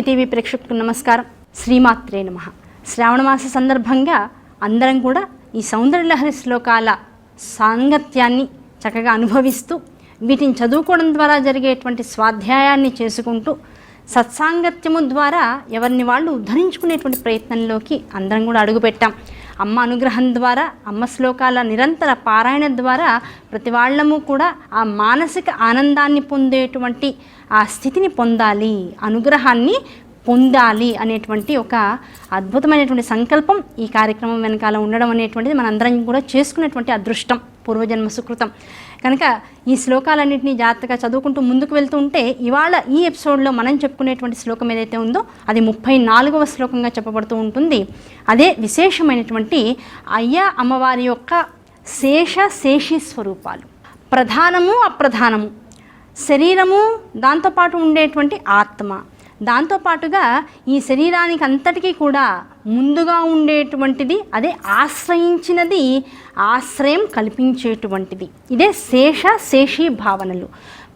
శక్తి TV ప్రేక్షకులకు నమస్కారం. శ్రీమాత్రే నమ. శ్రావణ మాస సందర్భంగా అందరం కూడా ఈ సౌందర్యలహరి శ్లోకాల సాంగత్యాన్ని చక్కగా అనుభవిస్తూ వీటిని చదువుకోవడం ద్వారా జరిగేటువంటి స్వాధ్యాయాన్ని చేసుకుంటూ సత్సాంగత్యము ద్వారా ఎవరిని వాళ్ళు ఉద్ధరించుకునేటువంటి ప్రయత్నంలోకి అందరం కూడా అడుగుపెట్టాం. అమ్మ అనుగ్రహం ద్వారా అమ్మ శ్లోకాల నిరంతర పారాయణ ద్వారా ప్రతి వాళ్ళము కూడా ఆ మానసిక ఆనందాన్ని పొందేటువంటి ఆ స్థితిని పొందాలి. అనుగ్రహాన్ని పొందాలి అనేటువంటి ఒక అద్భుతమైనటువంటి సంకల్పం ఈ కార్యక్రమం వెనకాల ఉండడం అనేటువంటిది మనందరం కూడా చేసుకునేటువంటి అదృష్టం పూర్వజన్మ సుకృతం. కనుక ఈ శ్లోకాలన్నింటినీ జాగ్రత్తగా చదువుకుంటూ ముందుకు వెళ్తూ ఉంటే ఇవాళ ఈ ఎపిసోడ్లో మనం చెప్పుకునేటువంటి శ్లోకం ఏదైతే ఉందో అది ముప్పై నాలుగవ శ్లోకంగా చెప్పబడుతూ ఉంటుంది. అదే విశేషమైనటువంటి అయ్యా అమ్మవారి యొక్క శేష శేషి స్వరూపాలు. ప్రధానము అప్రధానము. శరీరము దాంతోపాటు ఉండేటువంటి ఆత్మ. దాంతోపాటుగా ఈ శరీరానికి అంతటికీ కూడా ముందుగా ఉండేటువంటిది అదే ఆశ్రయించినది ఆశ్రయం కల్పించేటువంటిది. ఇదే శేష శేషీ భావనలు.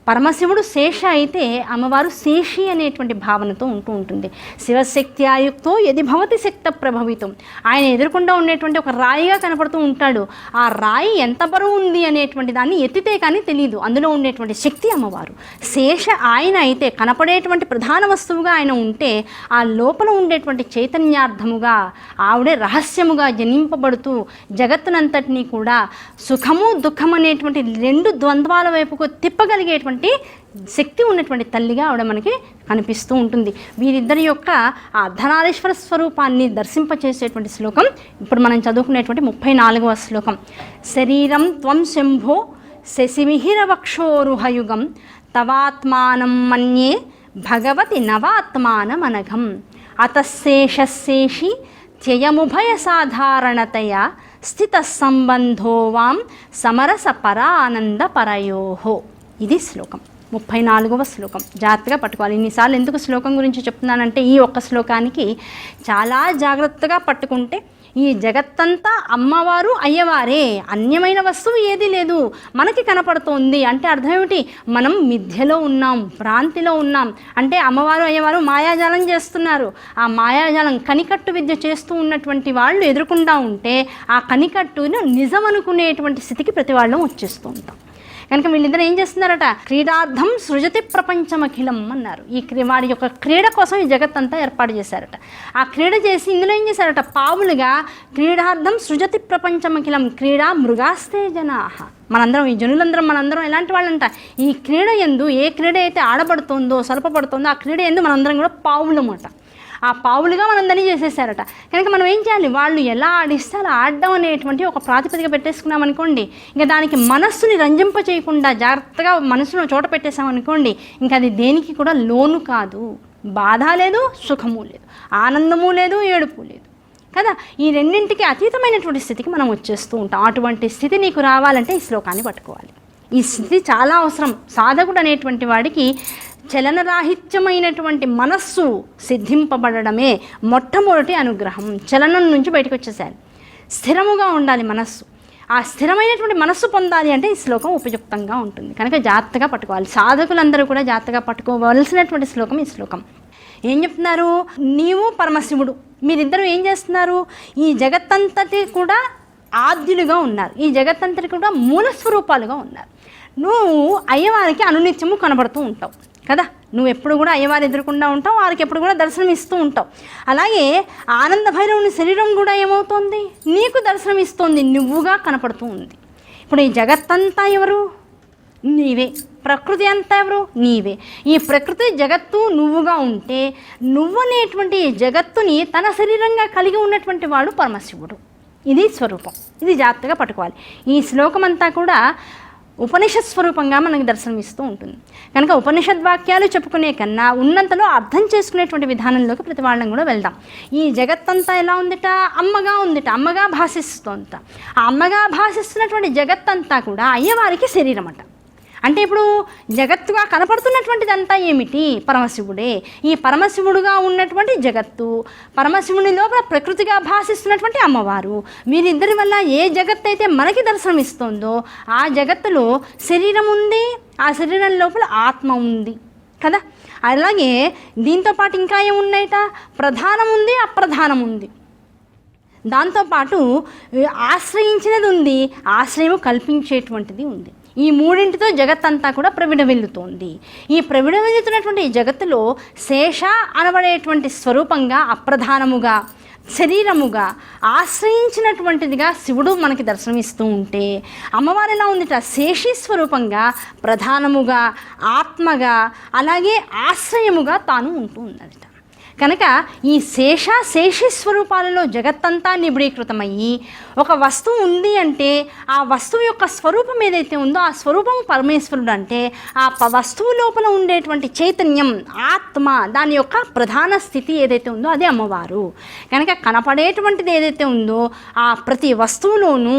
పరమశివుడు శేష అయితే అమ్మవారు శేషి అనేటువంటి భావనతో ఉంటూ ఉంటుంది. శివశక్తి ఆయుక్తో ఎది భవతి శక్త ప్రభావితం. ఆయన ఎదుర్కొండా ఉండేటువంటి ఒక రాయిగా కనపడుతూ ఉంటాడు. ఆ రాయి ఎంత బరువు ఉంది అనేటువంటి దాన్ని ఎత్తితే కానీ తెలియదు అందులో ఉండేటువంటి శక్తి అమ్మవారు. శేష ఆయన అయితే కనపడేటువంటి ప్రధాన వస్తువుగా ఆయన ఉంటే ఆ లోపల ఉండేటువంటి చైతన్యార్థముగా ఆవిడే రహస్యముగా జనింపబడుతూ జగత్తునంతటినీ కూడా సుఖము దుఃఖం అనేటువంటి రెండు ద్వంద్వాల వైపుకు తిప్పగలిగేటువంటి శక్తి ఉన్నటువంటి తల్లిగా ఆవిడ మనకి కనిపిస్తూ ఉంటుంది. వీరిద్దరి యొక్క ఆ అర్ధనారీశ్వర స్వరూపాన్ని దర్శింపచేసేటువంటి శ్లోకం ఇప్పుడు మనం చదువుకునేటువంటి ముప్పై నాలుగవ శ్లోకం. శరీరం త్వం శంభో శశిమిహిరవక్షోరుహయుగం తవాత్మానం మన్యే భగవతి నవాత్మానమనఘం. అతశేషశేషి త్యయముభయ సాధారణతయ స్థిత సంబంధో వాం సమరస పరానంద పరయోహో ఇది శ్లోకం. ముప్పై నాలుగవ శ్లోకం. జాగ్రత్తగా పట్టుకోవాలి. ఇన్నిసార్లు ఎందుకు శ్లోకం గురించి చెప్తున్నానంటే ఈ ఒక్క శ్లోకానికి చాలా జాగ్రత్తగా పట్టుకుంటే ఈ జగత్తంతా అమ్మవారు అయ్యవారే. అన్యమైన వస్తువు ఏదీ లేదు. మనకి కనపడుతోంది. అంటే అర్థం ఏమిటి? మనం మిథ్యలో ఉన్నాం భ్రాంతిలో ఉన్నాం. అంటే అమ్మవారు అయ్యవారు మాయాజాలం చేస్తున్నారు. ఆ మాయాజాలం కనికట్టు విద్య చేస్తూ ఉన్నటువంటి వాళ్ళు ఎదుర్కొంటూ ఉంటే ఆ కనికట్టును నిజం అనుకునేటువంటి స్థితికి ప్రతి వాళ్ళం వచ్చేస్తూ ఉంటాం. కనుక వీళ్ళిద్దరు ఏం చేస్తున్నారట? క్రీడార్థం సృజతి ప్రపంచమఖిలం అన్నారు. ఈ క్రీ- వాడి యొక్క క్రీడ కోసం ఈ జగత్తంతా ఏర్పాటు చేశారట. ఆ క్రీడ చేసి ఇందులో ఏం చేశారట? పావులుగా క్రీడార్థం సృజతి ప్రపంచమఖిలం క్రీడా మృగాస్తే జనాహ మనందరం ఈ జనులందరం మనందరం ఎలాంటి వాళ్ళంట. ఈ క్రీడ ఎందు ఏ క్రీడ అయితే ఆడబడుతుందో సలపబడుతుందో ఆ క్రీడ ఎందు మనందరం కూడా పావులమాట ఆ పావులుగా మనందరినీ చేసేసారట కనుక మనం ఏం చేయాలి? వాళ్ళు ఎలా ఆడిస్తే అలా ఆడడం అనేటువంటి ఒక ప్రాతిపదిక పెట్టేసుకున్నాం అనుకోండి ఇంకా దానికి మనస్సుని రంజింప చేయకుండా జాగ్రత్తగా మనసును చోట పెట్టేసామనుకోండి ఇంకా అది దేనికి కూడా లోను కాదు. బాధ లేదు సుఖము లేదు ఆనందము లేదు ఏడుపు లేదు. కదా? ఈ రెండింటికి అతీతమైనటువంటి స్థితికి మనం వచ్చేస్తూ ఉంటాం. అటువంటి స్థితి నీకు రావాలంటే ఈ శ్లోకాన్ని పట్టుకోవాలి. ఈ స్థితి చాలా అవసరం. సాధకుడు అనేటువంటి వాడికి చలనరాహిత్యమైనటువంటి మనస్సు సిద్ధింపబడమే మొట్టమొదటి అనుగ్రహం. చలనం నుంచి బయటకు వచ్చేసారు స్థిరముగా ఉండాలి మనస్సు. ఆ స్థిరమైనటువంటి మనస్సు పొందాలి అంటే ఈ శ్లోకం ఉపయుక్తంగా ఉంటుంది. కనుక జాగ్రత్తగా పట్టుకోవాలి. సాధకులందరూ కూడా జాగ్రత్తగా పట్టుకోవలసినటువంటి శ్లోకం ఈ శ్లోకం. ఏం చెప్తున్నారు? నీవు పరమశివుడు. మీరిద్దరూ ఏం చేస్తున్నారు? ఈ జగత్తంతటి కూడా ఆద్యులుగా ఉన్నారు. ఈ జగత్తంతటి కూడా మూల స్వరూపాలుగా ఉన్నారు. నువ్వు అయ్యవారికి అనునిత్యము కనబడుతూ ఉంటావు. కదా? నువ్వు ఎప్పుడు కూడా అయ్యవారు ఎదురకుండా ఉంటావు వారికి ఎప్పుడు కూడా దర్శనం ఇస్తూ ఉంటావు. అలాగే ఆనంద భైరవుని శరీరం కూడా ఏమవుతోంది? నీకు దర్శనం ఇస్తోంది నువ్వుగా కనపడుతూ ఉంది. ఇప్పుడు ఈ జగత్తంతా ఎవరు? నీవే. ప్రకృతి అంతా ఎవరు? నీవే. ఈ ప్రకృతి జగత్తు నువ్వుగా ఉంటే నువ్వనేటువంటి జగత్తుని తన శరీరంగా కలిగి ఉన్నటువంటి వాడు పరమశివుడు. ఇది స్వరూపం. ఇది జాగ్రత్తగా పట్టుకోవాలి. ఈ శ్లోకం అంతా కూడా ఉపనిషత్ స్వరూపంగా మనకు దర్శనమిస్తూ ఉంటుంది. కనుక ఉపనిషద్ వాక్యాలు చెప్పుకునే కన్నా ఉన్నంతలో అర్థం చేసుకునేటువంటి విధానంలోకి ప్రతి వాళ్ళం కూడా వెళ్దాం. ఈ జగత్తంతా ఎలా ఉందిట? అమ్మగా ఉందిట. అమ్మగా భాషిస్తోందట. ఆ అమ్మగా భాషిస్తున్నటువంటి జగత్తంతా కూడా అయ్యవారికి శరీరం అంట అంటే ఇప్పుడు జగత్తుగా కనపడుతున్నటువంటిదంతా ఏమిటి? పరమశివుడే. ఈ పరమశివుడుగా ఉన్నటువంటి జగత్తు పరమశివుని లోపల ప్రకృతిగా భాషిస్తున్నటువంటి అమ్మవారు. వీరిద్దరి వల్ల ఏ జగత్తు అయితే మనకి దర్శనం ఇస్తుందో ఆ జగత్తులో శరీరం ఉంది ఆ శరీరం లోపల ఆత్మ ఉంది కదా? అలాగే దీంతోపాటు ఇంకా ఏమున్నాయట? ప్రధానం ఉంది అప్రధానం ఉంది దాంతోపాటు ఆశ్రయించినది ఉంది ఆశ్రయం కల్పించేటువంటిది ఉంది. ఈ మూడింటితో జగత్తంతా కూడా ప్రవిడవిల్లుతోంది ఈ ప్రవిడవిల్లుతున్నటువంటి జగత్తులో శేష అనబడేటువంటి స్వరూపంగా అప్రధానముగా శరీరముగా ఆశ్రయించినటువంటిదిగా శివుడు మనకి దర్శనమిస్తూ ఉంటే అమ్మవారు ఎలా ఉందిట. శేషి స్వరూపంగా ప్రధానముగా ఆత్మగా అలాగే ఆశ్రయముగా తాను ఉంటూ ఉందట కనుక ఈ శేష శేషి స్వరూపాలలో జగత్తంతా నిబిడీకృతమయ్యి ఒక వస్తువు ఉంది అంటే ఆ వస్తువు యొక్క స్వరూపం ఏదైతే ఉందో ఆ స్వరూపం పరమేశ్వరుడు అంటే ఆ ప- వస్తువు లోపల ఉండేటువంటి చైతన్యం ఆత్మ దాని యొక్క ప్రధాన స్థితి ఏదైతే ఉందో అదే అమ్మవారు. కనుక కనపడేటువంటిది ఏదైతే ఉందో ఆ ప్రతి వస్తువులోనూ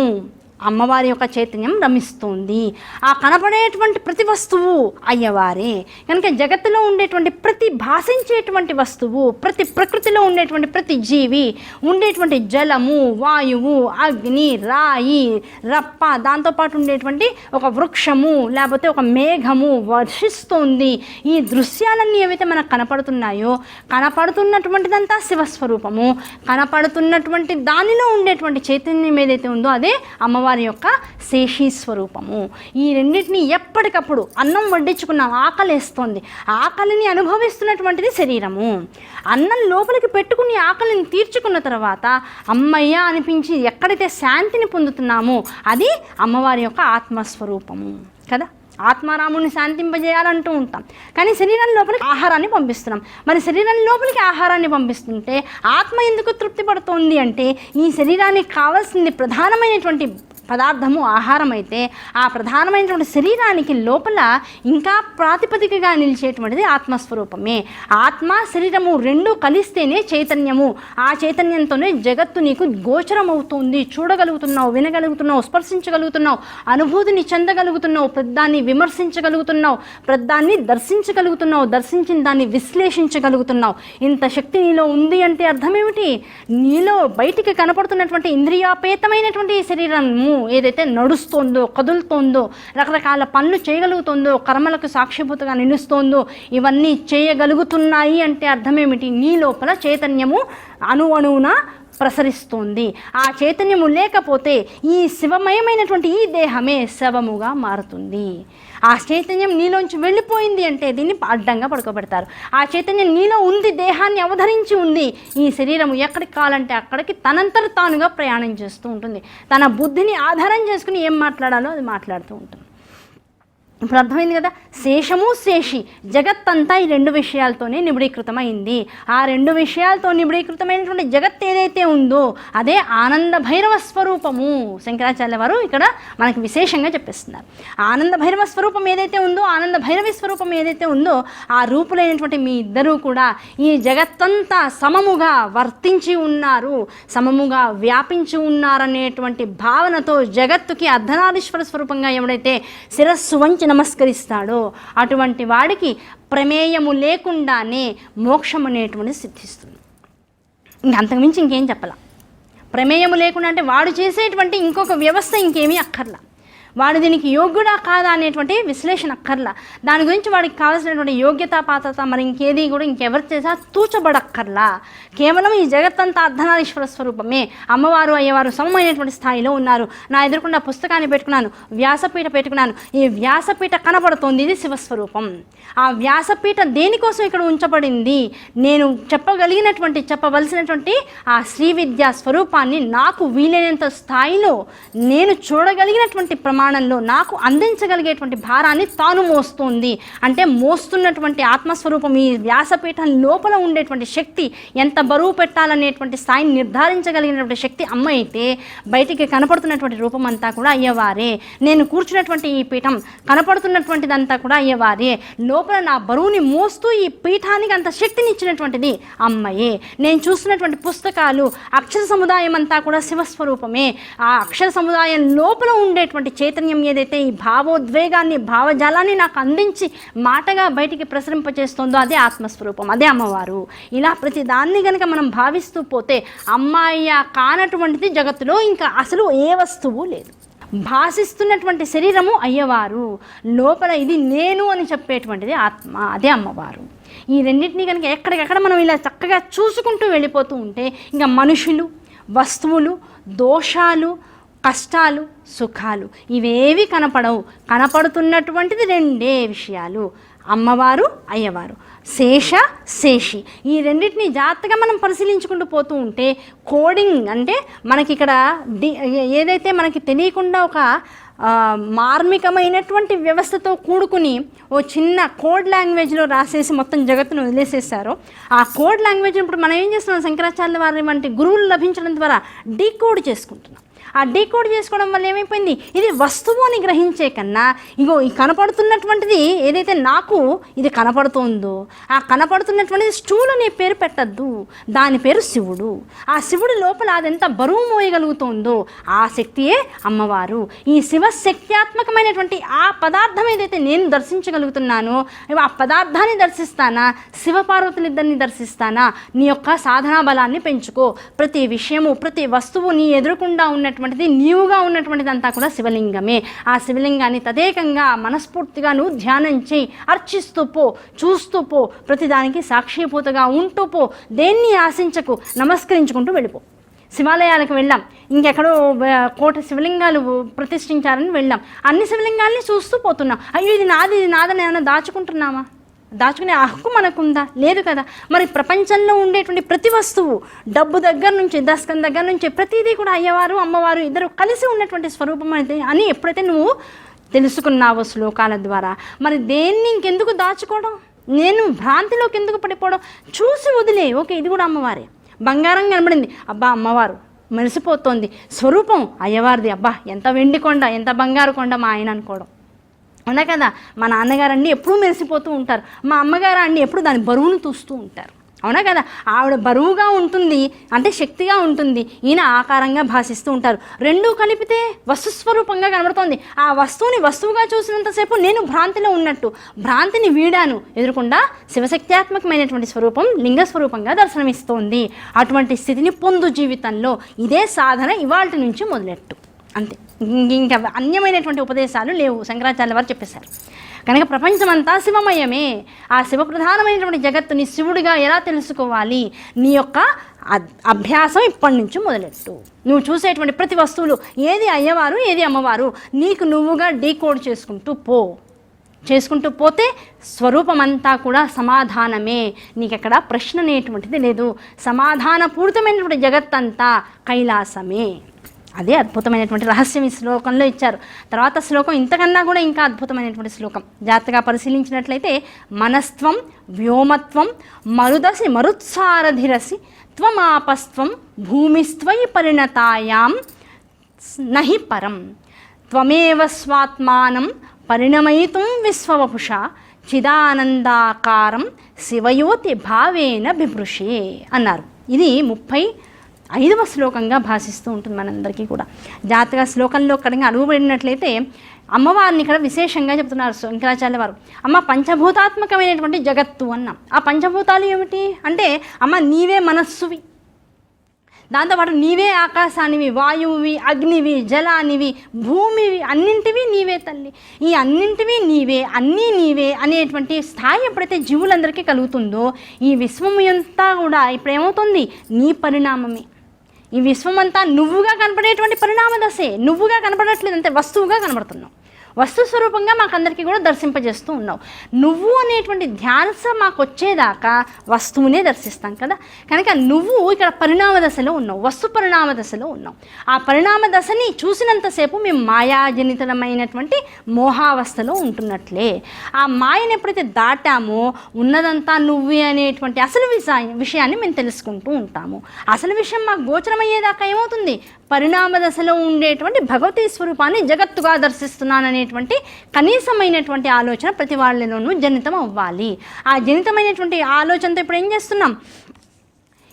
అమ్మవారి యొక్క చైతన్యం రమిస్తుంది. ఆ కనపడేటువంటి ప్రతి వస్తువు అయ్యవారే. కనుక జగత్తులో ఉండేటువంటి ప్రతి భాషించేటువంటి వస్తువు ప్రతి ప్రకృతిలో ఉండేటువంటి ప్రతి జీవి ఉండేటువంటి జలము వాయువు అగ్ని రాయి రప్ప దాంతోపాటు ఉండేటువంటి ఒక వృక్షము లేకపోతే ఒక మేఘము వర్షిస్తోంది. ఈ దృశ్యాలన్నీ ఏవైతే మనకు కనపడుతున్నాయో కనపడుతున్నటువంటిదంతా శివస్వరూపము. కనపడుతున్నటువంటి దానిలో ఉండేటువంటి చైతన్యం ఏదైతే ఉందో అదే అమ్మవారి అమ్మవారి యొక్క శేషీ స్వరూపము. ఈ రెండింటిని ఎప్పటికప్పుడు అన్నం వడ్డించుకున్నాం ఆకలేస్తోంది ఆకలిని అనుభవిస్తున్నటువంటిది శరీరము. అన్నం లోపలికి పెట్టుకుని ఆకలిని తీర్చుకున్న తర్వాత అమ్మయ్య అనిపించి ఎక్కడైతే శాంతిని పొందుతున్నామో అది అమ్మవారి యొక్క ఆత్మస్వరూపము. కదా? ఆత్మారాముని శాంతింపజేయాలంటూ ఉంటాం. కానీ శరీరం లోపలికి ఆహారాన్ని పంపిస్తున్నాం. మరి శరీరం లోపలికి ఆహారాన్ని పంపిస్తుంటే ఆత్మ ఎందుకు తృప్తి పడుతోంది అంటే ఈ శరీరానికి కావాల్సింది ప్రధానమైనటువంటి పదార్థము ఆహారం అయితే ఆ ప్రధానమైనటువంటి శరీరానికి లోపల ఇంకా ప్రాతిపదికగా నిలిచేటువంటిది ఆత్మస్వరూపమే. ఆత్మ శరీరము రెండు కలిస్తేనే చైతన్యము. ఆ చైతన్యంతోనే జగత్తు నీకు గోచరమవుతుంది. చూడగలుగుతున్నావు వినగలుగుతున్నావు స్పర్శించగలుగుతున్నావు అనుభూతిని చెందగలుగుతున్నావు పెద్దాన్ని విమర్శించగలుగుతున్నావు పెద్దాన్ని దర్శించగలుగుతున్నావు దర్శించిన దాన్ని విశ్లేషించగలుగుతున్నావు. ఇంత శక్తి నీలో ఉంది అంటే అర్థం ఏమిటి నీలో బయటికి కనపడుతున్నటువంటి ఇంద్రియాపేతమైనటువంటి శరీరము. ఏదైతే నడుస్తోందో కదులుతోందో రకరకాల పనులు చేయగలుగుతుందో కర్మలకు సాక్షిభూతగా నిలుస్తోందో ఇవన్నీ చేయగలుగుతున్నాయి అంటే అర్థమేమిటి? నీ లోపల చైతన్యము అణువణువున అణువున ఆ చైతన్యము లేకపోతే ఈ శివమయమైనటువంటి ఈ దేహమే శవముగా మారుతుంది. ఆ చైతన్యం నీలోంచి వెళ్ళిపోయింది అంటే దీన్ని అడ్డంగా పడుకోబెడతారు. ఆ చైతన్యం నీలో ఉంది దేహాన్ని అవధరించి ఉంది. ఈ శరీరం ఎక్కడికి కావాలంటే అక్కడికి తనంతట తానుగా ప్రయాణం చేస్తూ ఉంటుంది. తన బుద్ధిని ఆధారం చేసుకుని ఏం మాట్లాడాలో అది మాట్లాడుతూ ఉంటుంది. ఇప్పుడు అర్థమైంది కదా? శేషము శేషి. జగత్తంతా ఈ రెండు విషయాలతోనే నిబడీకృతమైంది. ఆ రెండు విషయాలతో నిబడీకృతమైనటువంటి జగత్ ఏదైతే ఉందో అదే ఆనంద భైరవ స్వరూపము. శంకరాచార్య వారు ఇక్కడ మనకి విశేషంగా చెప్పిస్తున్నారు. ఆనంద భైరవ స్వరూపం ఏదైతే ఉందో ఆనంద భైరవి స్వరూపం ఏదైతే ఉందో ఆ రూపులైనటువంటి మీ ఇద్దరూ కూడా ఈ జగత్తంతా సమముగా వర్తించి ఉన్నారు సమముగా వ్యాపించి ఉన్నారనేటువంటి భావనతో జగత్తుకి అర్ధనారీశ్వర స్వరూపంగా ఎవడైతే శిరస్సు వంచి నమస్కరిస్తాడో అటువంటి వాడికి ప్రమేయము లేకుండానే మోక్షం అనేటువంటిది సిద్ధిస్తుంది. ఇంక అంతకుమించి ఇంకేం చెప్పాల? ప్రమేయము లేకుండా అంటే వాడు చేసేటువంటి ఇంకొక వ్యవస్థ ఇంకేమీ అక్కర్లా. వాడు దీనికి యోగ్యుడా కాదా అనేటువంటి విశ్లేషణ అక్కర్లా. దాని గురించి వాడికి కావాల్సినటువంటి యోగ్యత పాత్రత మరి ఇంకేది కూడా ఇంకెవరు చేసా తూచబడక్కర్లా. కేవలం ఈ జగత్తంతా అర్ధనారీశ్వర స్వరూపమే. అమ్మవారు అయ్యవారు సమమైనటువంటి స్థాయిలో ఉన్నారు. నా ఎదురుకుండా పుస్తకాన్ని పెట్టుకున్నాను వ్యాసపీఠ పెట్టుకున్నాను. ఈ వ్యాసపీఠ కనబడుతోంది ఇది శివస్వరూపం. ఆ వ్యాసపీఠ దేనికోసం ఇక్కడ ఉంచబడింది? నేను చెప్పగలిగినటువంటి చెప్పవలసినటువంటి ఆ శ్రీ విద్యా స్వరూపాన్ని నాకు వీలైనంత స్థాయిలో నేను చూడగలిగినటువంటి ప్రమాణంలో నాకు అందించగలిగేటువంటి భారాన్ని తాను మోస్తుంది. అంటే మోస్తున్నటువంటి ఆత్మస్వరూపం ఈ వ్యాసపీఠం లోపల ఉండేటువంటి శక్తి ఎంత బరువు పెట్టాలనేటువంటి స్థాయిని నిర్ధారించగలిగినటువంటి శక్తి అమ్మ అయితే బయటికి కనపడుతున్నటువంటి రూపం అంతా కూడా అయ్యేవారే. నేను కూర్చున్నటువంటి ఈ పీఠం కనపడుతున్నటువంటిదంతా కూడా అయ్యేవారే. లోపల నా బరువుని మోస్తూ ఈ పీఠానికి అంత శక్తిని ఇచ్చినటువంటిది అమ్మయే. నేను చూస్తున్నటువంటి పుస్తకాలు అక్షర సముదాయం అంతా కూడా శివస్వరూపమే. ఆ అక్షర సముదాయం లోపల ఉండేటువంటి చైతన్యం ఏదైతే ఈ భావోద్వేగాన్ని భావజాలాన్ని నాకు అందించి మాటగా బయటికి ప్రసరింపచేస్తుందో అదే ఆత్మస్వరూపం అదే అమ్మవారు. ఇలా ప్రతి దాన్ని కనుక మనం భావిస్తూ పోతే అమ్మాయి కానటువంటిది జగత్తులో ఇంకా అసలు ఏ వస్తువు లేదు. భాషిస్తున్నటువంటి శరీరము అయ్యవారు. లోపల ఇది నేను అని చెప్పేటువంటిది ఆత్మ అదే అమ్మవారు. ఈ రెండింటినీ కనుక ఎక్కడికక్కడ మనం ఇలా చక్కగా చూసుకుంటూ వెళ్ళిపోతూ ఉంటే ఇంకా మనుషులు వస్తువులు దోషాలు కష్టాలు సుఖాలు ఇవేవి కనపడవు. కనపడుతున్నటువంటిది రెండే విషయాలు. అమ్మవారు అయ్యవారు. శేష శేషి. ఈ రెండింటిని జాగ్రత్తగా మనం పరిశీలించుకుంటూ పోతూ ఉంటే కోడింగ్ అంటే మనకి ఇక్కడ ఏదైతే మనకి తెలియకుండా ఒక మార్మికమైనటువంటి వ్యవస్థతో కూడుకుని ఓ చిన్న కోడ్ లాంగ్వేజ్లో రాసేసి మొత్తం జగత్తును వదిలేసేసారో ఆ కోడ్ లాంగ్వేజ్ ఇప్పుడు మనం ఏం చేస్తున్నాం? శంకరాచార్య వారి వంటి గురువులు లభించడం ద్వారా డీకోడ్ చేసుకుంటున్నాం. ఆ డీకోడ్ చేసుకోవడం వల్ల ఏమైపోయింది? ఇది వస్తువు అని గ్రహించే కన్నా ఇగో ఈ కనపడుతున్నటువంటిది ఏదైతే నాకు ఇది కనపడుతుందో ఆ కనపడుతున్నటువంటిది స్టూల్ అనే పేరు పెట్టద్దు. దాని పేరు శివుడు. ఆ శివుడి లోపల అదెంత బరువు మోయగలుగుతుందో ఆ శక్తియే అమ్మవారు. ఈ శివశక్త్యాత్మకమైనటువంటి ఆ పదార్థం ఏదైతే నేను దర్శించగలుగుతున్నానో ఆ పదార్థాన్ని దర్శిస్తానా? శివపార్వతులిద్దరిని దర్శిస్తానా? నీ యొక్క సాధనా బలాన్ని పెంచుకో. ప్రతి విషయము ప్రతి వస్తువు నీ ఎదురుకుండా ఉన్నటువంటిది నీవుగా ఉన్నటువంటిది అంతా కూడా శివలింగమే. ఆ శివలింగాన్ని తదేకంగా మనస్ఫూర్తిగా నువ్వు ధ్యానం చేయి అర్చిస్తూ పో చూస్తూ పో ప్రతిదానికి సాక్షిభూతగా ఉంటూ పో దేన్ని ఆశించకు నమస్కరించుకుంటూ వెళ్ళిపో. శివాలయాలకు వెళ్ళాం. ఇంకెక్కడో కోట శివలింగాలు ప్రతిష్ఠించారని వెళ్ళాం. అన్ని శివలింగాల్ని చూస్తూ పోతున్నాం. అయ్యో ఇది నాది ఇది నాదని ఏమైనా దాచుకుంటున్నామా దాచుకునే హక్కు మనకుందా? లేదు కదా. మరి ప్రపంచంలో ఉండేటువంటి ప్రతి వస్తువు డబ్బు దగ్గర నుంచి దశకం దగ్గర నుంచి ప్రతిదీ కూడా అయ్యవారు అమ్మవారు ఇద్దరు కలిసి ఉన్నటువంటి స్వరూపం అనేది అని ఎప్పుడైతే నువ్వు తెలుసుకున్నావో శ్లోకాల ద్వారా. మరి దేన్ని ఇంకెందుకు దాచుకోవడం? నేను భ్రాంతిలోకి ఎందుకు పడిపోవడం? చూసి వదిలే. ఓకే ఇది కూడా అమ్మవారే. బంగారం కనబడింది. అబ్బా అమ్మవారు మెరిసిపోతోంది. స్వరూపం అయ్యవారిది. అబ్బా ఎంత వెండి కొండ ఎంత బంగారు కొండ మా ఆయన అనుకోవడం. అవునా కదా? మా నాన్నగారు అన్నీ ఎప్పుడూ మెరిసిపోతూ ఉంటారు. మా అమ్మగారు అన్ని ఎప్పుడు దాని బరువును చూస్తూ ఉంటారు. అవునా కదా? ఆవిడ బరువుగా ఉంటుంది అంటే శక్తిగా ఉంటుంది. ఈయన ఆకారంగా భాషిస్తూ ఉంటారు. రెండూ కలిపితే వస్తుస్వరూపంగా కనబడుతోంది. ఆ వస్తువుని వస్తువుగా చూసినంతసేపు నేను భ్రాంతిలో ఉన్నట్టు భ్రాంతిని వీడాను. ఎదురకుండా శివశక్త్యాత్మకమైనటువంటి స్వరూపం లింగ స్వరూపంగా దర్శనమిస్తోంది. అటువంటి స్థితిని పొందు జీవితంలో ఇదే సాధన ఇవాళ నుంచి మొదలెట్టు. అంతే. ఇంక- ఇంకా అన్యమైనటువంటి ఉపదేశాలు లేవు. శంకరాచార్య వారు చెప్పేశారు. కనుక ప్రపంచమంతా శివమయమే. ఆ శివప్రధానమైనటువంటి జగత్తుని శివుడిగా ఎలా తెలుసుకోవాలి? నీ యొక్క అభ్యాసం ఇప్పటి నుంచి మొదలెట్టు. నువ్వు చూసేటువంటి ప్రతి వస్తువులు ఏది అయ్యవారు ఏది అమ్మవారు నీకు నువ్వుగా డీకోడ్ చేసుకుంటూ పో. చేసుకుంటూ పోతే స్వరూపమంతా కూడా సమాధానమే. నీకెక్కడ ప్రశ్న అనేటువంటిది లేదు. సమాధానపూరితమైనటువంటి జగత్తంతా కైలాసమే. అదే అద్భుతమైనటువంటి రహస్యం ఈ శ్లోకంలో ఇచ్చారు. తర్వాత శ్లోకం ఇంతకన్నా కూడా ఇంకా అద్భుతమైనటువంటి శ్లోకం. జాగ్రత్తగా పరిశీలించినట్లయితే మనస్త్వం వ్యోమత్వం మరుదసి మరుత్సారధిరసి త్వమాపస్త్వం భూమిస్త్వయి పరిణతాయాం నహి పరం. త్వమేవ స్వాత్మానం పరిణమయితుం విశ్వవపుష చిదానందాకారం శివయోతి భావేన బిభృషే అన్నారు. ఇది ముప్పై ఐదవ శ్లోకంగా భాషిస్తూ ఉంటుంది మనందరికీ కూడా. జాతక శ్లోకంలో కడంగా అడుగుబడినట్లయితే అమ్మవారిని ఇక్కడ విశేషంగా చెప్తున్నారు శంకరాచార్య వారు. అమ్మ పంచభూతాత్మకమైనటువంటి జగత్తు అన్నాం. ఆ పంచభూతాలు ఏమిటి? అంటే అమ్మ నీవే మనస్సువి. దాంతోపాటు నీవే ఆకాశానివి వాయువువి అగ్నివి జలానివి భూమివి అన్నింటివి నీవే తల్లి. ఈ అన్నింటివి నీవే అన్నీ నీవే అనేటువంటి స్థాయి ఎప్పుడైతే జీవులందరికీ కలుగుతుందో ఈ విశ్వము అంతా కూడా ఇప్పుడు ఏమవుతుంది నీ పరిణామమే. ఈ విశ్వమంతా నువ్వుగా కనపడేటువంటి పరిణామ దశే నువ్వుగా కనపడట్లేదు అంతే వస్తువుగా కనబడుతున్నావు వస్తు స్వరూపంగా మాకందరికీ కూడా దర్శింపజేస్తూ ఉన్నావు. నువ్వు అనేటువంటి ధ్యాస మాకు వచ్చేదాకా వస్తువునే దర్శిస్తాం కదా? కనుక నువ్వు ఇక్కడ పరిణామ దశలో ఉన్నావు వస్తు పరిణామ దశలో ఉన్నావు. ఆ పరిణామ దశని చూసినంతసేపు మేము మాయాజనితమైనటువంటి మోహావస్థలో ఉంటున్నట్లే. ఆ మాయను ఎప్పుడైతే దాటామో ఉన్నదంతా నువ్వే అనేటువంటి అసలు విషయాన్ని మేము తెలుసుకుంటూ ఉంటాము. అసలు విషయం మాకు గోచరమయ్యేదాకా ఏమవుతుంది? పరిణామ దశలో ఉండేటువంటి భగవతీ స్వరూపాన్ని జగత్తుగా దర్శిస్తున్నాననేటువంటి కనీసమైనటువంటి ఆలోచన ప్రతి వాళ్ళలోనూ జనితం అవ్వాలి ఆ జనితమైనటువంటి ఆలోచనతో ఇప్పుడు ఏం చేస్తున్నాం?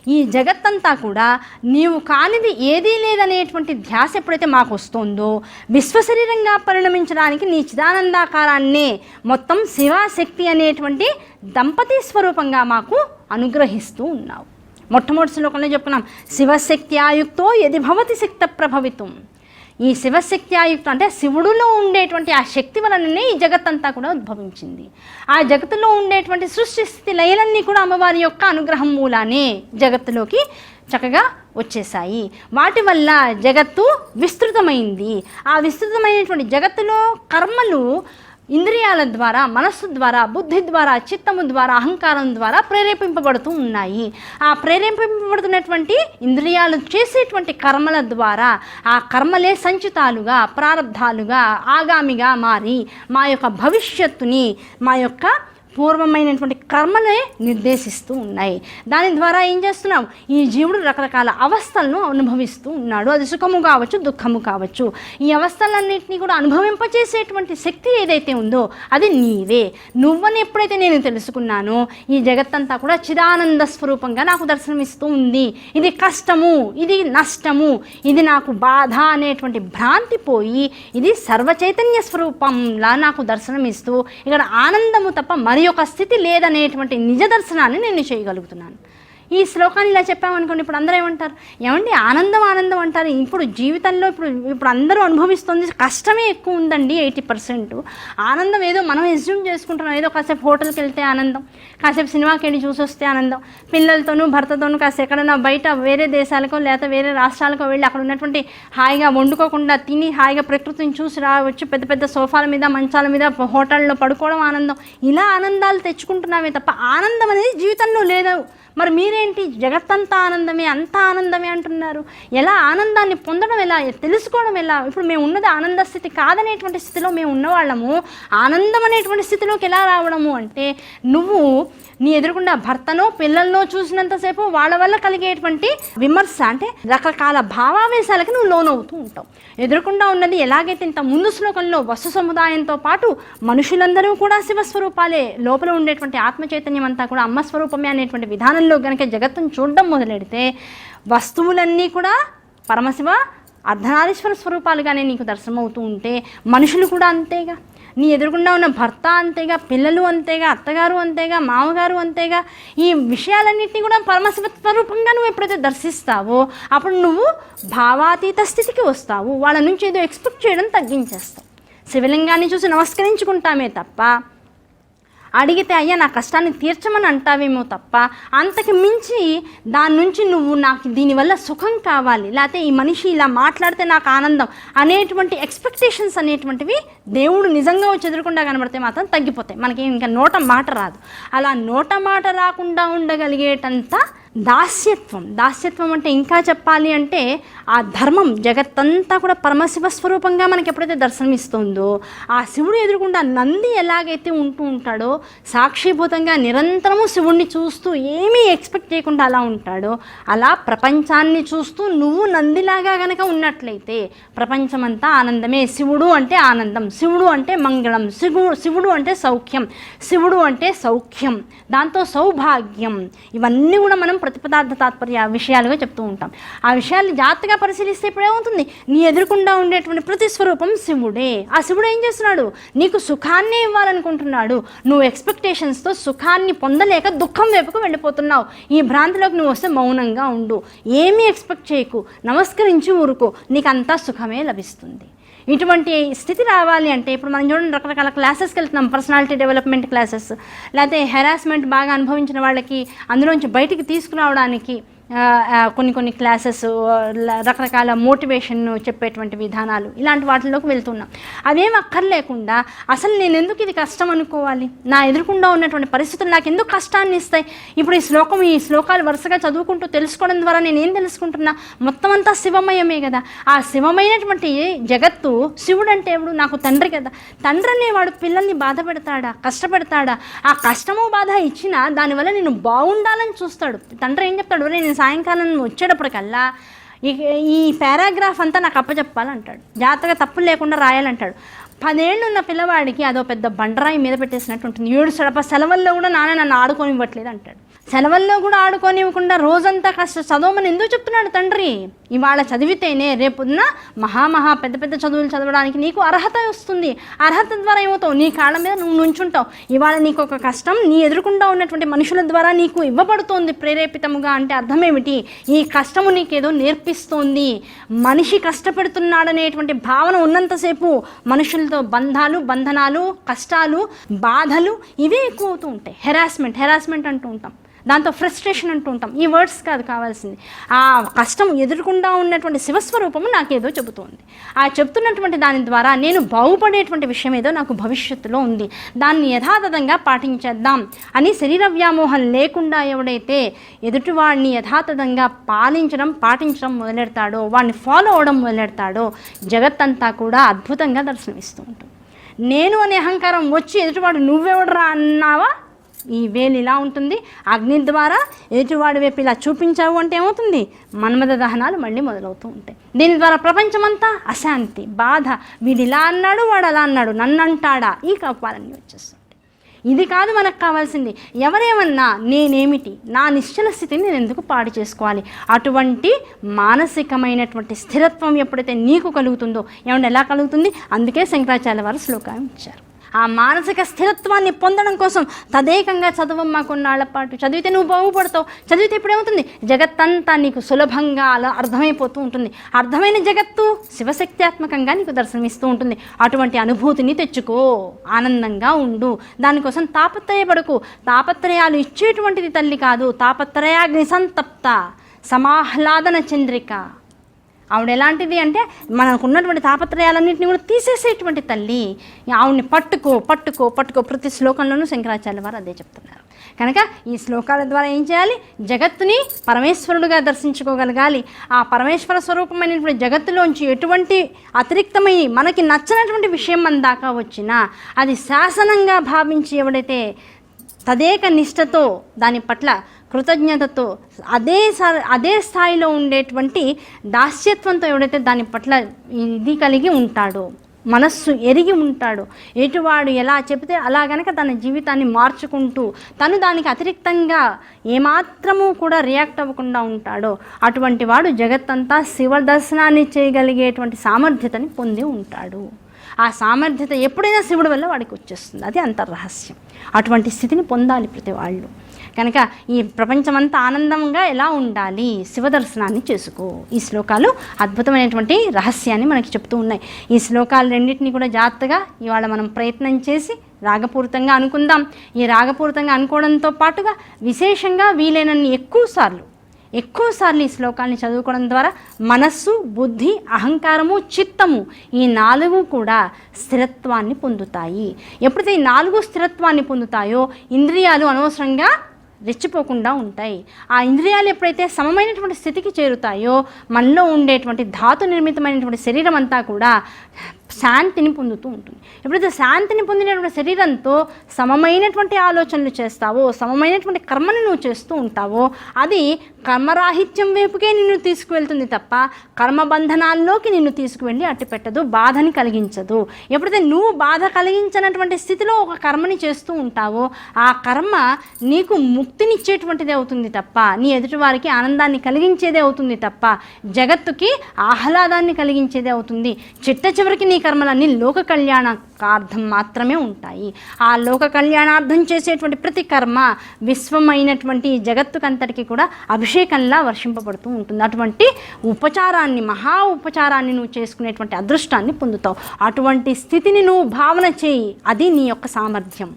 ఈ జగత్తంతా కూడా నీవు కానిది ఏదీ లేదనేటువంటి ధ్యాస ఎప్పుడైతే మాకు వస్తుందో విశ్వశరీరంగా పరిణమించడానికి నీ చిదానందాకారాన్నే మొత్తం శివాశక్తి అనేటువంటి దంపతి స్వరూపంగా మాకు అనుగ్రహిస్తూ ఉన్నావు. మొట్టమొదటి శ్లోకంలో చెప్పుకున్నాం. శివశక్తి ఆయుక్తో ఎది భవతి శక్త ప్రభవితం ఈ శివశక్తి ఆయుక్తం అంటే శివుడులో ఉండేటువంటి ఆ శక్తి వలననే ఈ జగత్తంతా కూడా ఉద్భవించింది. ఆ జగత్తులో ఉండేటువంటి సృష్టి స్థితి లయలన్నీ కూడా అమ్మవారి యొక్క అనుగ్రహం మూలానే జగత్తులోకి చక్కగా వచ్చేసాయి వాటి వల్ల జగత్తు విస్తృతమైంది. ఆ విస్తృతమైనటువంటి జగత్తులో కర్మలు ఇంద్రియాల ద్వారా మనస్సు ద్వారా బుద్ధి ద్వారా చిత్తము ద్వారా అహంకారం ద్వారా ప్రేరేపింపబడుతూ ఉన్నాయి. ఆ ప్రేరేపింపబడుతున్నటువంటి ఇంద్రియాలు చేసేటువంటి కర్మల ద్వారా ఆ కర్మలే సంచితాలుగా ప్రారంధాలుగా ఆగామిగా మారి మా యొక్క భవిష్యత్తుని మా యొక్క పూర్వమైనటువంటి కర్మలే నిర్దేశిస్తూ ఉన్నాయి. దాని ద్వారా ఏం చేస్తున్నాం? ఈ జీవుడు రకరకాల అవస్థలను అనుభవిస్తూ ఉన్నాడు. అది సుఖము కావచ్చు దుఃఖము కావచ్చు. ఈ అవస్థలన్నింటినీ కూడా అనుభవింపచేసేటువంటి శక్తి ఏదైతే ఉందో అది నీవే. నువ్వని ఎప్పుడైతే నేను తెలుసుకున్నానో ఈ జగత్తంతా కూడా చిదానంద స్వరూపంగా నాకు దర్శనమిస్తూ ఉంది. ఇది కష్టము ఇది నష్టము ఇది నాకు బాధ అనేటువంటి భ్రాంతి పోయి ఇది సర్వచైతన్య స్వరూపంలా నాకు దర్శనమిస్తూ ఇక్కడ ఆనందము తప్ప మరి యొక్క స్థితి లేదనేటువంటి నిజ దర్శనాన్ని నేను చేయగలుగుతున్నాను. ఈ శ్లోకాన్ని ఇలా చెప్పామనుకోండి ఇప్పుడు అందరూ ఏమంటారు? ఏమండి ఆనందం ఆనందం అంటారు. ఇప్పుడు జీవితంలో ఇప్పుడు ఇప్పుడు అందరూ అనుభవిస్తుంది కష్టమే ఎక్కువ ఉందండి ఎయిటీ పర్సెంట్. ఆనందం ఏదో మనం ఎస్యూమ్ చేసుకుంటున్నాం ఏదో కాసేపు హోటల్కి వెళ్తే ఆనందం కాసేపు సినిమాకి వెళ్ళి చూసి వస్తే ఆనందం. పిల్లలతోనూ భర్తతోనూ కాసేపు ఎక్కడైనా బయట వేరే దేశాలకో లేకపోతే వేరే రాష్ట్రాలకో వెళ్ళి అక్కడ ఉన్నటువంటి హాయిగా వండుకోకుండా తిని హాయిగా ప్రకృతిని చూసి రావచ్చు పెద్ద పెద్ద సోఫాల మీద మంచాల మీద హోటల్లో పడుకోవడం ఆనందం. ఇలా ఆనందాలు తెచ్చుకుంటున్నామే తప్ప ఆనందం అనేది జీవితంలో లేదు. మరి మీరేంటి? జగత్తంతా ఆనందమే అంతా ఆనందమే అంటున్నారు. ఎలా ఆనందాన్ని పొందడం ఎలా తెలుసుకోవడం ఎలా? ఇప్పుడు మేము ఉన్నది ఆనంద స్థితి కాదనేటువంటి స్థితిలో మేము ఉన్నవాళ్ళము. ఆనందం అనేటువంటి స్థితిలోకి ఎలా రావడము అంటే నువ్వు నీ ఎదురుకుండా భర్తనో పిల్లల్లో చూసినంతసేపు వాళ్ళ వల్ల కలిగేటువంటి విమర్శ అంటే రకరకాల భావావేశాలకి నువ్వు లోనవుతూ ఉంటావు. ఎదురుకుండా ఉన్నది ఎలాగైతే ఇంత ముందు శ్లోకంలో వస్తు సముదాయంతో పాటు మనుషులందరూ కూడా శివస్వరూపాలే లోపల ఉండేటువంటి ఆత్మ చైతన్యం అంతా కూడా అమ్మ స్వరూపమే అనేటువంటి విధానంలో కనుక జగత్తును చూడడం మొదలెడితే వస్తువులన్నీ కూడా పరమశివ అర్ధనారీశ్వర స్వరూపాలుగానే నీకు దర్శనమవుతూ ఉంటే మనుషులు కూడా అంతేగా. నీ ఎదురుగుండా ఉన్న భర్త అంతేగా పిల్లలు అంతేగా అత్తగారు అంతేగా మామగారు అంతేగా ఈ విషయాలన్నింటినీ కూడా పరమశివ స్వరూపంగా నువ్వు ఎప్పుడైతే దర్శిస్తావో అప్పుడు నువ్వు భావాతీత స్థితికి వస్తావు. వాళ్ళ నుంచి ఏదో ఎక్స్పెక్ట్ చేయడం తగ్గించేస్తావు. శివలింగాన్ని చూసి నమస్కరించుకుంటామే తప్ప అడిగితే అయ్యా నా కష్టాన్ని తీర్చమని అంటావేమో తప్ప అంతకు మించి దాని నుంచి నువ్వు నాకు దీనివల్ల సుఖం కావాలి. లేకపోతే ఈ మనిషి ఇలా మాట్లాడితే నాకు ఆనందం. అనేటువంటి ఎక్స్పెక్టేషన్స్ అనేటువంటివి దేవుడు నిజంగా వచ్చి ఎదురకుండా కనబడితే మాత్రం తగ్గిపోతాయి. మనకి ఇంకా నోట మాట రాదు. అలా నోట మాట రాకుండా ఉండగలిగేటంత దాస్యత్వం. దాస్యత్వం అంటే ఇంకా చెప్పాలి అంటే ఆ ధర్మం జగత్తంతా కూడా పరమశివ స్వరూపంగా మనకి ఎప్పుడైతే దర్శనమిస్తుందో ఆ శివుడు ఎదురుకుండా నంది ఎలాగైతే ఉంటూ ఉంటాడో సాక్షిభూతంగా నిరంతరము శివుణ్ణి చూస్తూ ఏమీ ఎక్స్పెక్ట్ చేయకుండా అలా ఉంటాడో అలా ప్రపంచాన్ని చూస్తూ నువ్వు నందిలాగా గనక ఉన్నట్లయితే ప్రపంచమంతా ఆనందమే. శివుడు అంటే ఆనందం శివుడు అంటే మంగళం శివుడు శివుడు అంటే సౌఖ్యం శివుడు అంటే సౌఖ్యం దాంతో సౌభాగ్యం. ఇవన్నీ కూడా మనం ప్రతిపదార్థ తాత్పర్య విషయాలుగా చెప్తూ ఉంటాం. ఆ విషయాన్ని జాగ్రత్తగా పరిశీలిస్తే ఇప్పుడు ఏమవుతుంది? నీ ఎదురుకుండా ఉండేటువంటి ప్రతి స్వరూపం శివుడే. ఆ శివుడు ఏం చేస్తున్నాడు? నీకు సుఖాన్ని ఇవ్వాలనుకుంటున్నాడు. నువ్వు ఎక్స్పెక్టేషన్స్తో సుఖాన్ని పొందలేక దుఃఖం వైపుకు వెళ్ళిపోతున్నావు. ఈ భ్రాంతిలోకి నువ్వు వస్తే మౌనంగా ఉండు. ఏమీ ఎక్స్పెక్ట్ చేయకు. నమస్కరించి ఊరుకో. నీకు అంతా సుఖమే లభిస్తుంది. ఇటువంటి స్థితి రావాలి అంటే ఇప్పుడు మనం చూడండి రకరకాల క్లాసెస్కి వెళ్తున్నాం పర్సనాలిటీ డెవలప్మెంట్ క్లాసెస్ లేకపోతే హెరాస్మెంట్ బాగా అనుభవించిన వాళ్ళకి అందులోంచి బయటికి తీసుకురావడానికి కొన్ని కొన్ని క్లాసెస్ రకరకాల మోటివేషన్ చెప్పేటువంటి విధానాలు ఇలాంటి వాటిలోకి వెళ్తున్నాం. అవేం అక్కర్లేకుండా అసలు నేను ఎందుకు ఇది కష్టం అనుకోవాలి? నా ఎదురుకుండా ఉన్నటువంటి పరిస్థితులు నాకు ఎందుకు కష్టాన్ని ఇస్తాయి? ఇప్పుడు ఈ శ్లోకం ఈ శ్లోకాలు వరుసగా చదువుకుంటూ తెలుసుకోవడం ద్వారా నేను ఏం తెలుసుకుంటున్నా? మొత్తం అంతా శివమయమే కదా. ఆ శివమైనటువంటి జగత్తు శివుడు అంటే ఎవడు? నాకు తండ్రి కదా. తండ్రి అనేవాడు పిల్లల్ని బాధ పెడతాడా? కష్టపెడతాడా? ఆ కష్టము బాధ ఇచ్చినా దానివల్ల నేను బాగుండాలని చూస్తాడు. తండ్రి ఏం చెప్తాడు? నేను నేను సాయంకాలం వచ్చేటప్పటికల్లా ఈ ఈ పారాగ్రాఫ్ అంతా నాకు అప్పచెప్పాలంటాడు. జాగ్రత్తగా తప్పులు లేకుండా రాయాలంటాడు. పదేళ్ళు ఉన్న పిల్లవాడికి అదో పెద్ద బండరాయి మీద పెట్టేసినట్టు ఉంటుంది. ఏడు సడప సెలవుల్లో కూడా నాన్న నన్ను ఆడుకోనివ్వట్లేదు అంటాడు. సెలవుల్లో కూడా ఆడుకోనివ్వకుండా రోజంతా కష్ట చదవమని ఎందుకు చెప్తున్నాడు తండ్రి? ఇవాళ చదివితేనే రేపున్న మహామహా పెద్ద పెద్ద చదువులు చదవడానికి నీకు అర్హత వస్తుంది. అర్హత ద్వారా ఏమవుతావు? నీ కాళ్ళ మీద నువ్వు నుంచుంటావు. ఇవాళ నీకు ఒక కష్టం నీ ఎదురుకుండా ఉన్నటువంటి మనుషుల ద్వారా నీకు ఇవ్వబడుతోంది ప్రేరేపితముగా అంటే అర్థం ఏమిటి ఈ కష్టము నీకేదో నేర్పిస్తోంది. మనిషి కష్టపెడుతున్నాడనేటువంటి భావన ఉన్నంతసేపు మనుషులతో బంధాలు బంధనాలు కష్టాలు బాధలు ఇవే ఎక్కువ అవుతూ ఉంటాయి. హెరాస్మెంట్ హెరాస్మెంట్ అంటూ ఉంటాం. దాంతో ఫ్రస్ట్రేషన్ అంటూ ఉంటాం. ఈ వర్డ్స్ కాదు కావాల్సింది. ఆ కష్టం ఎదురుకుండా ఉన్నటువంటి శివస్వరూపము నాకేదో చెబుతోంది. ఆ చెబుతున్నటువంటి దాని ద్వారా నేను బాగుపడేటువంటి విషయం ఏదో నాకు భవిష్యత్తులో ఉంది. దాన్ని యథాతథంగా పాటించేద్దాం అని శరీర వ్యామోహం లేకుండా ఎవడైతే ఎదుటివాడిని యథాతథంగా పాలించడం పాటించడం మొదలెడతాడో వాడిని ఫాలో అవడం మొదలెడతాడో జగత్తంతా కూడా అద్భుతంగా దర్శనమిస్తూ ఉంటుంది. నేను అనే అహంకారం వచ్చి ఎదుటివాడు నువ్వెవడరా అన్నావా? ఈ వేలు ఇలా ఉంటుంది. అగ్ని ద్వారా ఎదుటివాడి వైపు ఇలా చూపించావు అంటే ఏమవుతుంది? మన్మద దహనాలు మళ్ళీ మొదలవుతూ ఉంటాయి. దీని ద్వారా ప్రపంచమంతా అశాంతి బాధ వీడు ఇలా అన్నాడు వాడు అలా అన్నాడు నన్ను అంటాడా ఈ కప్పాలన్నీ వచ్చేస్తుంది ఇది కాదు మనకు కావాల్సింది. ఎవరేమన్నా నేనేమిటి? నా నిశ్చల స్థితిని నేను ఎందుకు పాడు చేసుకోవాలి? అటువంటి మానసికమైనటువంటి స్థిరత్వం ఎప్పుడైతే నీకు కలుగుతుందో ఏమన్నా ఎలా కలుగుతుంది? అందుకే శంకరాచార్య వారు శ్లోకాన్ని ఇచ్చారు. ఆ మానసిక స్థిరత్వాన్ని పొందడం కోసం తదేకంగా చదవమ్మా కొన్నాళ్ళ పాటు చదివితే నువ్వు బాగుపడతావు. చదివితే ఇప్పుడేమవుతుంది జగత్తంతా నీకు సులభంగా అలా అర్థమైపోతూ ఉంటుంది. అర్థమైన జగత్తు శివశక్త్యాత్మకంగా నీకు దర్శనమిస్తూ ఉంటుంది. అటువంటి అనుభూతిని తెచ్చుకో. ఆనందంగా ఉండు. దానికోసం తాపత్రయపడకు. తాపత్రయాలు ఇచ్చేటువంటిది తల్లి కాదు. తాపత్రయాగ్ని సంతప్త. సమాహ్లాదన చంద్రిక. ఆవిడ ఎలాంటిది అంటే మనకు ఉన్నటువంటి తాపత్రయాలన్నింటినీ కూడా తీసేసేటువంటి తల్లి. ఆవిడని పట్టుకో పట్టుకో పట్టుకో. ప్రతి శ్లోకంలోనూ శంకరాచార్య వారు అదే చెప్తున్నారు. కనుక ఈ శ్లోకాల ద్వారా ఏం చేయాలి? జగత్తుని పరమేశ్వరుడుగా దర్శించుకోగలగాలి. ఆ పరమేశ్వర స్వరూపమైనటువంటి జగత్తులోంచి ఎటువంటి అతిరిక్తమై మనకి నచ్చనటువంటి విషయం మన దాకా వచ్చినా అది శాసనంగా భావించి ఎవడైతే తదేక నిష్టతో దాని పట్ల కృతజ్ఞతతో అదే స- అదే స్థాయిలో ఉండేటువంటి దాస్యత్వంతో ఎవడైతే దాని పట్ల ఇది కలిగి ఉంటాడో మనస్సు ఎరిగి ఉంటాడు ఎటువాడు ఎలా చెబితే అలా గనక తన జీవితాన్ని మార్చుకుంటూ తను దానికి అతిరిక్తంగా ఏమాత్రము కూడా రియాక్ట్ అవ్వకుండా ఉంటాడో అటువంటి వాడు జగత్తంతా శివ దర్శనాన్ని చేయగలిగేటువంటి సామర్థ్యతని పొంది ఉంటాడు. ఆ సామర్థ్యత ఎప్పుడైనా శివుడి వల్ల వాడికి వచ్చేస్తుంది. అది అంత రహస్యం. అటువంటి స్థితిని పొందాలి ప్రతి వాళ్ళు కనుక ఈ ప్రపంచమంతా ఆనందంగా ఎలా ఉండాలి? శివ దర్శనాన్ని చేసుకో. ఈ శ్లోకాలు అద్భుతమైనటువంటి రహస్యాన్ని మనకి చెప్తూ ఉన్నాయి. ఈ శ్లోకాలు రెండింటినీ కూడా జాగ్రత్తగా ఇవాళ మనం ప్రయత్నం చేసి రాగపూరితంగా అనుకుందాం. ఈ రాగపూరితంగా అనుకోవడంతో పాటుగా విశేషంగా వీలైనన్ని ఎక్కువ సార్లు ఎక్కువసార్లు ఈ శ్లోకాన్ని చదువుకోవడం ద్వారా మనస్సు బుద్ధి అహంకారము చిత్తము ఈ నాలుగు కూడా స్థిరత్వాన్ని పొందుతాయి. ఎప్పుడైతే ఈ నాలుగు స్థిరత్వాన్ని పొందుతాయో ఇంద్రియాలు అనవసరంగా రెచ్చిపోకుండా ఉంటాయి. ఆ ఇంద్రియాలు ఎప్పుడైతే సమమైనటువంటి స్థితికి చేరుతాయో మనలో ఉండేటువంటి ధాతు నిర్మితమైనటువంటి శరీరం అంతా కూడా శాంతిని పొందుతూ ఉంటుంది. ఎప్పుడైతే శాంతిని పొందినటువంటి శరీరంతో సమమైనటువంటి ఆలోచనలు చేస్తావో సమమైనటువంటి కర్మని నువ్వు చేస్తూ ఉంటావో అది కర్మరాహిత్యం వైపుకే నిన్ను తీసుకువెళ్తుంది తప్ప కర్మబంధనాల్లోకి నిన్ను తీసుకువెళ్ళి అట్టి పెట్టదు బాధని కలిగించదు. ఎప్పుడైతే నువ్వు బాధ కలిగించినటువంటి స్థితిలో ఒక కర్మని చేస్తూ ఉంటావో ఆ కర్మ నీకు ముక్తినిచ్చేటువంటిది అవుతుంది తప్ప నీ ఎదుటివారికి ఆనందాన్ని కలిగించేదే అవుతుంది తప్ప జగత్తుకి ఆహ్లాదాన్ని కలిగించేదే అవుతుంది. చిట్ట చివరికి నీ కర్మలన్నీ లోక కళ్యాణార్థం మాత్రమే ఉంటాయి. ఆ లోక కళ్యాణార్థం చేసేటువంటి ప్రతి కర్మ విశ్వమైనటువంటి జగత్తుకంతటికి కూడా అభిషేకంలా వర్షింపబడుతూ ఉంటుంది. అటువంటి ఉపచారాన్ని మహా ఉపచారాన్ని నువ్వు చేసుకునేటువంటి అదృష్టాన్ని పొందుతావు. అటువంటి స్థితిని నువ్వు భావన చేయి. అది నీ యొక్క సామర్థ్యం.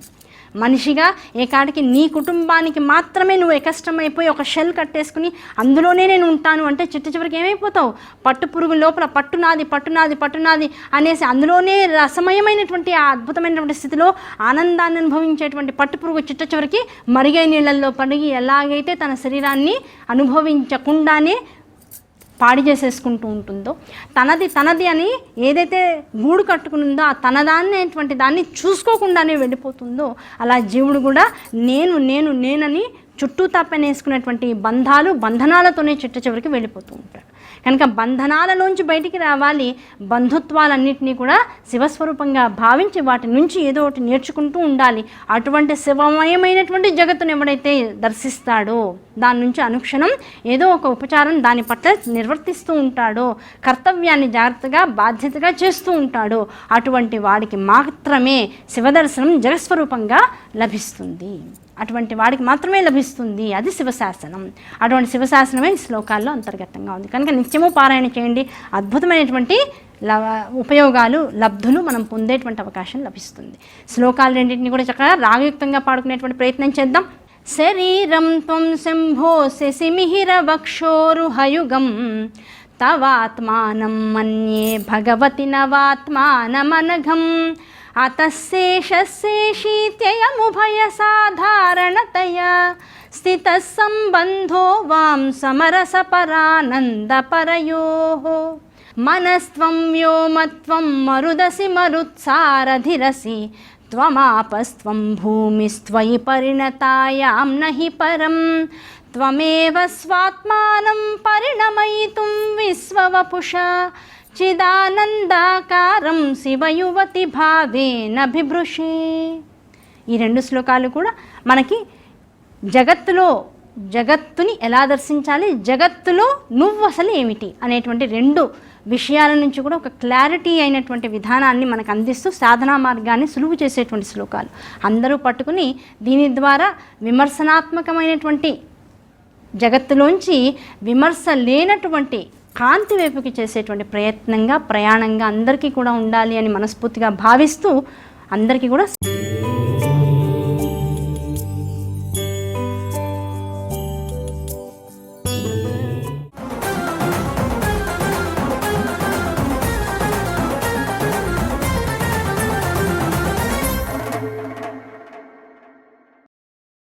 మనిషిగా ఏకాడికి నీ కుటుంబానికి మాత్రమే నువ్వు ఎకష్టమైపోయి ఒక షెల్ కట్టేసుకుని అందులోనే నేను ఉంటాను అంటే చిట్ట చివరికి ఏమైపోతావు? పట్టు పురుగు లోపల పట్టునాది పట్టునాది పట్టునాది అనేసి అందులోనే రసమయమైనటువంటి ఆ అద్భుతమైనటువంటి స్థితిలో ఆనందాన్ని అనుభవించేటువంటి పట్టు పురుగు చిట్ట చివరికి మరిగే నీళ్ళల్లో పడిగి ఎలాగైతే తన శరీరాన్ని అనుభవించకుండానే పాడి చేసేసుకుంటూ ఉంటుందో తనది తనది అని ఏదైతే గూడు కట్టుకునిందో ఆ తనదాన్నేటువంటి దాన్ని చూసుకోకుండానే వెళ్ళిపోతుందో అలా జీవుడు కూడా నేను నేను నేనని చుట్టూ తప్పనేసుకునేటువంటి బంధాలు బంధనాలతోనే చిట్ట చివరికి వెళ్ళిపోతూ ఉంటాడు. కనుక బంధనాలలోంచి బయటికి రావాలి. బంధుత్వాలన్నింటినీ కూడా శివస్వరూపంగా భావించి వాటి నుంచి ఏదో ఒకటి నేర్చుకుంటూ ఉండాలి. అటువంటి శివమయమైనటువంటి జగత్తును ఎవడైతే దర్శిస్తాడో దాని నుంచి అనుక్షణం ఏదో ఒక ఉపచారం దాని పట్ల నిర్వర్తిస్తూ ఉంటాడో కర్తవ్యాన్ని జాగ్రత్తగా బాధ్యతగా చేస్తూ ఉంటాడో అటువంటి వాడికి మాత్రమే శివదర్శనం జగస్వరూపంగా లభిస్తుంది. అటువంటి వాడికి మాత్రమే లభిస్తుంది. అది శివశాసనం. అటువంటి శివశాసనమే ఈ శ్లోకాల్లో అంతర్గతంగా ఉంది. కనుక నిత్యము పారాయణ చేయండి. అద్భుతమైనటువంటి లవ ఉపయోగాలు లబ్ధులు మనం పొందేటువంటి అవకాశం లభిస్తుంది. శ్లోకాలు రెండింటిని కూడా చక్కగా రాగయుక్తంగా పాడుకునేటువంటి ప్రయత్నం చేద్దాం. శరీరం త్వం శంభో శశిమిహిర వక్షోరుహయుగం. తవాత్మానం మన్యే భగవతి నవాత్మానమనఘం. అతశేషశేషీత్యయముభయ సాధారణతయా స్థిత సంబంధో వాం సమరసపరానందపరయో మనస్త్వం వ్యోమత్వం మరుదసి మరుత్సారధిరసి త్వమాపస్త్వం భూమిస్త్వయి పరిణతాయాం నహి పరం త్వమేవ స్వాత్మానం పరిణమయితుం విశ్వవపుషా చిదానందాకారం శివయువతి భావేన బిభృషే. ఈ రెండు శ్లోకాలు కూడా మనకి జగత్తులో జగత్తుని ఎలా దర్శించాలి జగత్తులో నువ్వు అసలు ఏమిటి అనేటువంటి రెండు విషయాల నుంచి కూడా ఒక క్లారిటీ అయినటువంటి విధానాన్ని మనకు అందిస్తూ సాధనా మార్గాన్ని సులువు చేసేటువంటి శ్లోకాలు. అందరూ పట్టుకుని దీని ద్వారా విమర్శనాత్మకమైనటువంటి జగత్తులోంచి విమర్శ లేనటువంటి కాంతి వైపుకి చేసేటువంటి ప్రయత్నంగా ప్రయాణంగా అందరికీ కూడా ఉండాలి అని మనస్ఫూర్తిగా భావిస్తూ అందరికీ కూడా